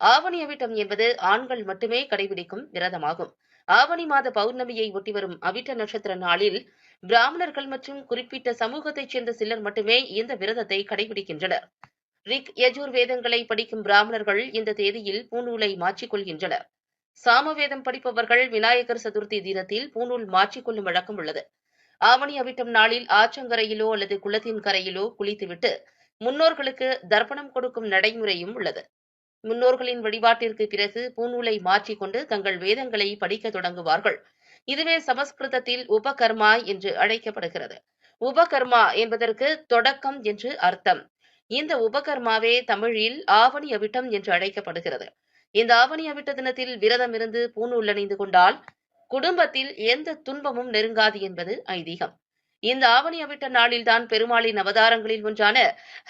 ஆவணி அவிட்டம் என்பது ஆண்கள் மட்டுமே கடைபிடிக்கும் விரதமாகும். ஆவணி மாத பௌர்ணமியை ஒட்டி வரும் அவிட்ட நட்சத்திர நாளில் பிராமணர்கள் மற்றும் குறிப்பிட்ட சமூகத்தைச் சேர்ந்த சிலர் மட்டுமே இந்த விரதத்தை கடைபிடிக்கின்றனர். ரிக் யஜூர் வேதங்களை படிக்கும் பிராமணர்கள் இந்த தேதியில் பூநூலை மாற்றிக்கொள்கின்றனர் சாமவேதம் படிப்பவர்கள் விநாயகர் சதுர்த்தி தினத்தில் பூநூல் மாற்றிக்கொள்ளும் வழக்கம் உள்ளது. ஆவணி அவிட்டம் நாளில் ஆற்றங்கரையிலோ அல்லது குளத்தின் கரையிலோ குளித்துவிட்டு முன்னோர்களுக்கு தர்ப்பணம் கொடுக்கும் நடைமுறையும் உள்ளது. முன்னோர்களின் வழிபாட்டிற்கு பிறகு பூநூலை மாற்றிக்கொண்டு தங்கள் வேதங்களை படிக்க தொடங்குவார்கள். இதுவே சமஸ்கிருதத்தில் உபகர்மா என்று அழைக்கப்படுகிறது. உபகர்மா என்பதற்கு தொடக்கம் என்று அர்த்தம். இந்த உபகர்மாவே தமிழில் ஆவணி அவிட்டம் என்று அழைக்கப்படுகிறது. இந்த ஆவணி அவிட்ட தினத்தில் விரதம் இருந்து பூநூல் அணிந்து கொண்டால் குடும்பத்தில் எந்த துன்பமும் நெருங்காது என்பது ஐதீகம். இந்த ஆவணி அவிட்ட நாளில்தான் பெருமாளின் அவதாரங்களில் ஒன்றான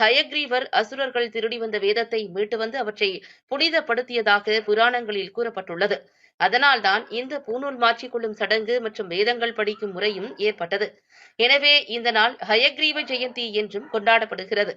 ஹயக்ரீவர் அசுரர்கள் திருடி வந்த வேதத்தை மீட்டு வந்து அவற்றை புனிதப்படுத்தியதாக புராணங்களில் கூறப்பட்டுள்ளது. அதனால்தான் இந்த பூநூல் மாற்றிக்கொள்ளும் சடங்கு மற்றும் வேதங்கள் படிக்கும் முறையும் ஏற்பட்டது. எனவே இந்த நாள் ஹயக்ரீவ ஜெயந்தி என்றும் கொண்டாடப்படுகிறது.